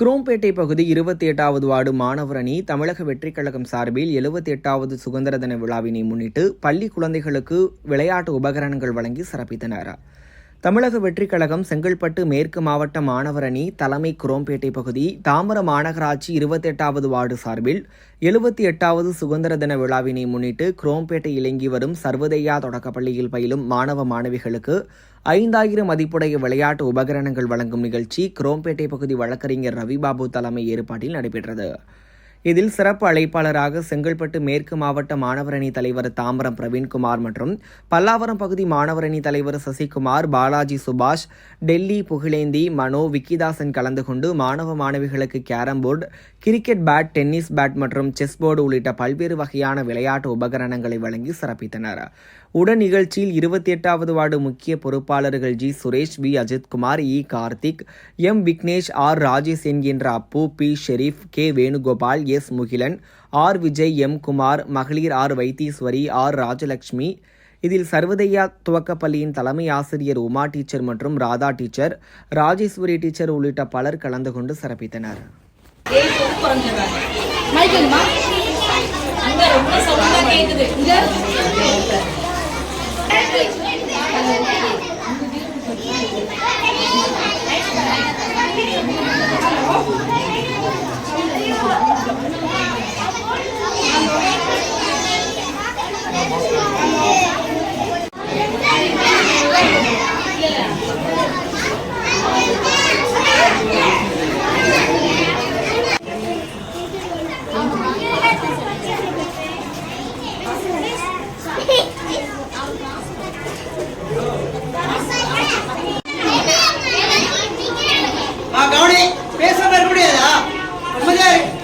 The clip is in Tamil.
குரோம்பேட்டை பகுதி இருபத்தி எட்டாவது வார்டு மாணவர் அணி தமிழக வெற்றிக் கழகம் சார்பில் எழுபத்தி எட்டாவது சுதந்திர தின விழாவினை முன்னிட்டு பள்ளி குழந்தைகளுக்கு விளையாட்டு உபகரணங்கள் வழங்கி சிறப்பித்தனர். தமிழக வெற்றிக் கழகம் செங்கல்பட்டு மேற்கு மாவட்ட மாணவர் அணி தலைமை குரோம்பேட்டை பகுதி தாமர மாநகராட்சி இருபத்தி எட்டாவது வார்டு சார்பில் எழுபத்தி எட்டாவது சுதந்திர தின விழாவினை முன்னிட்டு குரோம்பேட்டை இலங்கி வரும் சர்வதையா தொடக்கப்பள்ளியில் பயிலும் மாணவ மாணவிகளுக்கு ஐந்தாயிரம் மதிப்புடைய விளையாட்டு உபகரணங்கள் வழங்கும் நிகழ்ச்சி குரோம்பேட்டை பகுதி வழக்கறிஞர் ரவிபாபு தலைமை ஏற்பாட்டில் நடைபெற்றது. இதில் சிறப்பு அழைப்பாளராக செங்கல்பட்டு மேற்கு மாவட்ட மாணவரணி தலைவர் தாம்பரம் பிரவீன்குமார் மற்றும் பல்லாவரம் பகுதி மாணவரணி தலைவர் சசிகுமார் பாலாஜி சுபாஷ் டெல்லி புகழேந்தி மனோ விக்கிதாசன் கலந்து கொண்டு மாணவ மாணவிகளுக்கு carrom board cricket bat tennis bat மற்றும் செஸ் போர்டு உள்ளிட்ட பல்வேறு வகையான விளையாட்டு உபகரணங்களை வழங்கி சிறப்பித்தனர். உடன் நிகழ்ச்சியில் இருபத்தி எட்டாவது வார்டு முக்கிய பொறுப்பாளர்கள் G. Suresh P. Ajithkumar E. Karthik M. Vignesh R. Rajesh என்கின்ற Appu P. Sherif K. Venugopal S Mugilan R Vijay M Kumar மகளிர் ஆர் வைத்தீஸ்வரி ஆர் ராஜலட்சுமி இதில் சர்வதையா துவக்கப்பள்ளியின் தலைமை ஆசிரியர் உமா டீச்சர் மற்றும் ராதா டீச்சர் ராஜேஸ்வரி டீச்சர் உள்ளிட்ட பலர் கலந்து கொண்டு சிறப்பித்தனர். அங்க ரொம்ப சவுண்டா கேக்குது. கவனி பேசாம இருக்க முடியாதா நிம்மதியா இருக்கு